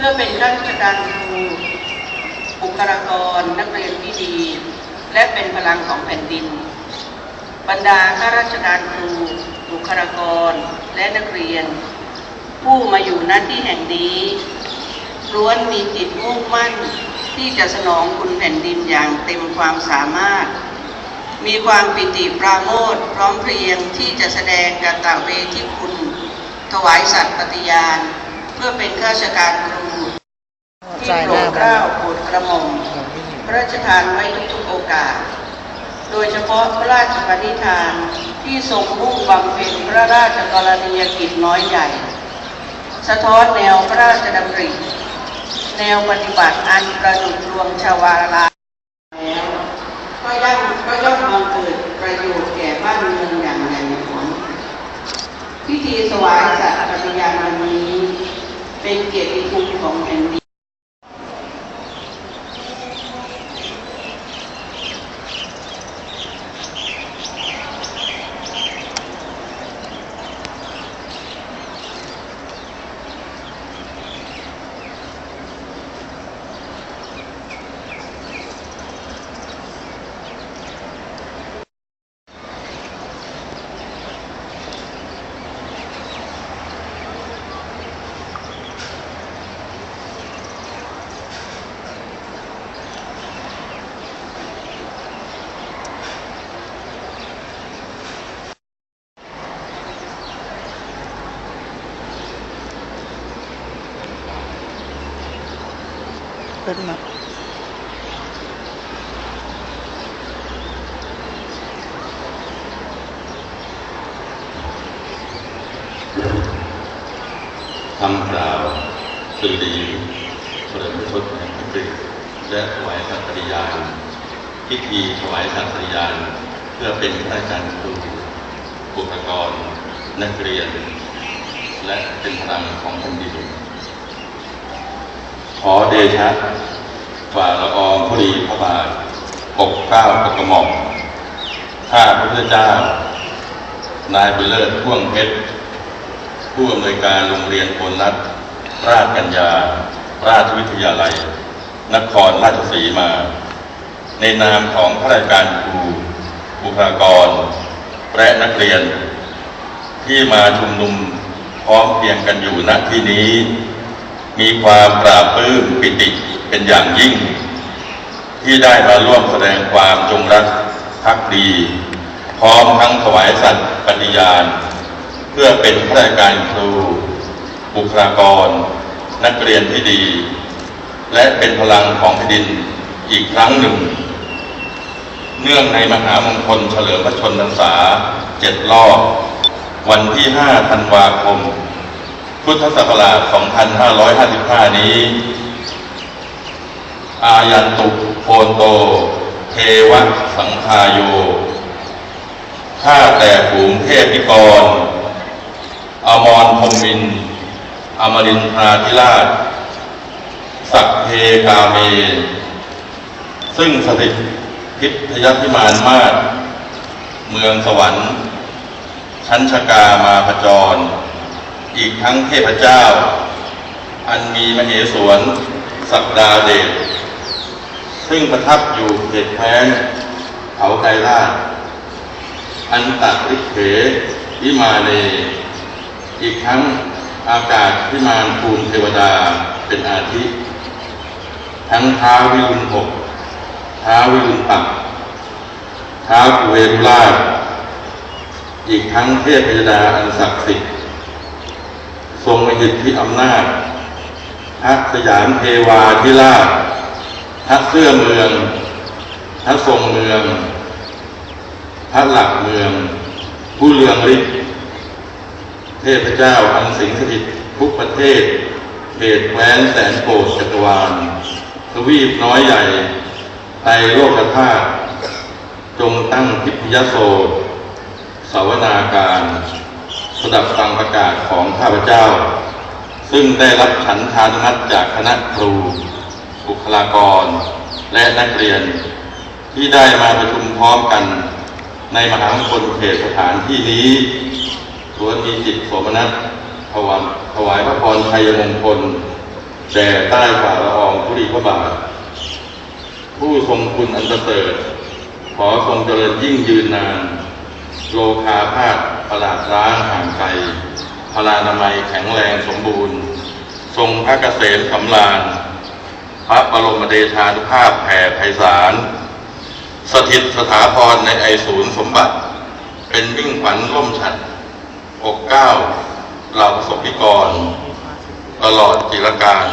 พื่อเป็นข้าราชการครูบุคลากรนักเรียนที่ดี และเป็นพลังของแผ่นดิน บรรดาข้าราชการครู บุคลากรและนักเรียน ผู้มาอยู่ณที่แห่งนี้ล้วนมีจิตมุ่งมั่นที่จะสนองคุณแผ่นดินอย่างเต็มความสามารถ มีความปิติปราโมทพร้อมเพรียงที่จะแสดงกตเวทิคุณ ถวายสัตย์ปฏิญาณ เพื่อเป็นข้าราชการครูที่โปรดเกล้าโปรดกระหม่อมพระราชทานไว้ทุกๆโอกาส โดยเฉพาะพระราชปณิธานที่ทรงมุ่งบำเพ็ญพระราชกรณียกิจน้อยใหญ่ สะท้อนแนวพระราชดำริ แนวปฏิบัติอันประดุจรวงชาวาลาแล้วก็ย่อมก็ย่อมบังเกิดประโยชน์แก่บ้านเมืองอย่างใหญ่หลวงพิธีสวายสัตย์ปฏิญาณวันนี้ เป็นเกียร ขึ้นมาคำกล่าวสื่อดีเฉลิมพระชนแห่งพระกฤษและถวายสัตย์ปฏิญาณพิธีถวายสัตย์ปฏิญาณเพื่อเป็นข้าราชการครูบุคลากรนักเรียน และเป็นพลังของแผ่นดิน ขอเดชะฝ่าละอองธุลีพระบาทปกเกล้าปกกระหม่อมข้าพระพุทธเจ้า นายบุญเลิศพ่วงเพชร ผู้อำนวยการโรงเรียนโพนัทราชกัญญา ราชวิทยาลัย นครราชสีมา ในนามของข้าราชการครูบุคลากร และนักเรียน ที่มาชุมนุมพร้อมเพียงกันอยู่ณที่นี้ มีความปราบปลื้มปิติเป็นอย่างยิ่ง ที่ได้มาร่วมแสดงความจงรักภักดี พร้อมทั้งถวายสัตย์ปฏิญาณ เพื่อเป็นข้าราชการครู บุคลากร นักเรียนที่ดี และเป็นพลังของแผ่นดินอีกครั้งหนึ่ง เนื่องในมหามงคลเฉลิมพระชนมพรรษาเจ็ดรอบ วันที่ 5 ธันวาคม พุทธศักราช 2555 นี้ อายันตุโพนโต เทวะสังคายโยข้าแต่ฝูงเทพพิกร อมรพมมิน อมรินทราธิราช สักเพกาเม ซึ่งสถิตพิทยพิมานมาศเมืองสวรรค์ ชั้นชกามาพจร อีกทั้งเทพเจ้า อันมีมเหสวนสักดาเดชซึ่งประทับอยู่เขตแค้นเขาไกรลาชอันตัริเขวิมาเน อีกทั้งอากาศพิมานภูมิเทวดาเป็นอาทิทั้งท้าวิรุณหกท้าวิรุณปักท้าวเวรุราชอีกทั้งเทพยดาอันศักดิ์สิทธิ์ ทรงมีอิทธิอำนาจพระสยามเทวาธิราชพระเสื้อเมืองพระทรงเมืองพระหลักเมือง ผู้เลืองฤทธิ์เทพเจ้าอันสิงสถิตทุกประเทศเขตแคว้นแสนโกศจักรวาลทวีปน้อยใหญ่ไตโลกธาตุจงตั้งทิพยโสสวนาการ สดับฟังประกาศของข้าพเจ้า ซึ่งได้รับฉันทานุมัติจากคณะครู บุคลากร และนักเรียน ที่ได้มาประชุมพร้อมกัน ในมหามงคลเขตสถานที่นี้ล้วนมีจิตโสมนัสถวายถวายพระพรชัยมงคลแด่ใต้ฝ่าละอองธุลีพระบาท ผู้ทรงคุณอันประเสริฐขอทรงเจริญยิ่งยืนนาน โลคาพาธ ประหลาดร้างห่างไกลพลานามัยแข็งแรงสมบูรณ์ ทรงพระเกษมสำราญ พระบรมเดชานุภาพแผ่ไพศาล สถิตสถาพรในไอศูนย์สมบัติ เป็นวิ่งขวัญร่มฉัดอกเก้าเหล่าประสบนิกร ตลอดจิรการ